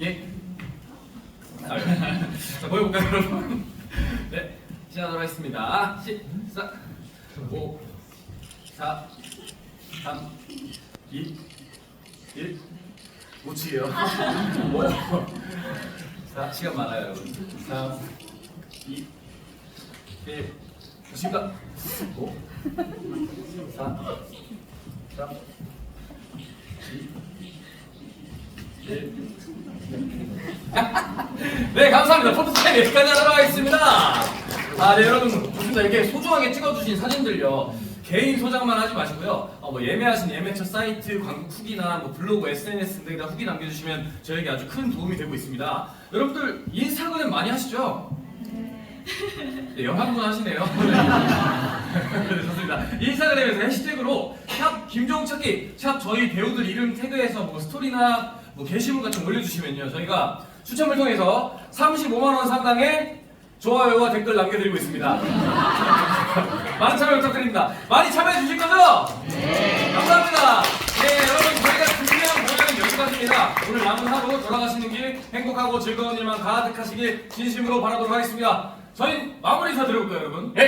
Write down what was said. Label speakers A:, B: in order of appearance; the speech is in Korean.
A: 예. 아, 자, 보여볼까요, 여러분? 네, 시작하도록 하겠습니다. 시작. 5, 4, 3, 2, 1. 못치게요. 5. 자, 시간 많아요, 여러분. 3, 2, 1. 좋습니다. 5, 4, 3, 2, 1. 네, 감사합니다. 포토타임 여기까지 하도록 하겠습니다. 아, 네, 여러분. 좋습니다. 이렇게 소중하게 찍어주신 사진들요. 개인 소장만 하지 마시고요. 어, 뭐 예매하신 예매처 사이트, 광고 후기나 뭐 블로그, SNS 등에다 후기 남겨주시면 저에게 아주 큰 도움이 되고 있습니다. 여러분들 인스타그램 많이 하시죠? 네, 영한분 하시네요. 네, 좋습니다. 인스타그램에서 해시태그로 샵 김종 찾기, 샵 저희 배우들 이름 태그해서 뭐 스토리나 뭐 게시물 같은 거 올려주시면요. 저희가 추첨을 통해서 35만 원 상당의 좋아요와 댓글 남겨드리고 있습니다. 많은 참여 부탁드립니다. 많이 참여해 주실 거죠? 네. 감사합니다. 네, 여러분 저희가 준비한 모델은 여기까지입니다. 오늘 남은 하루 돌아가시는 길 행복하고 즐거운 일만 가득하시길 진심으로 바라도록 하겠습니다. 저희 마무리 인사 드려볼까요, 여러분? 네. 헉!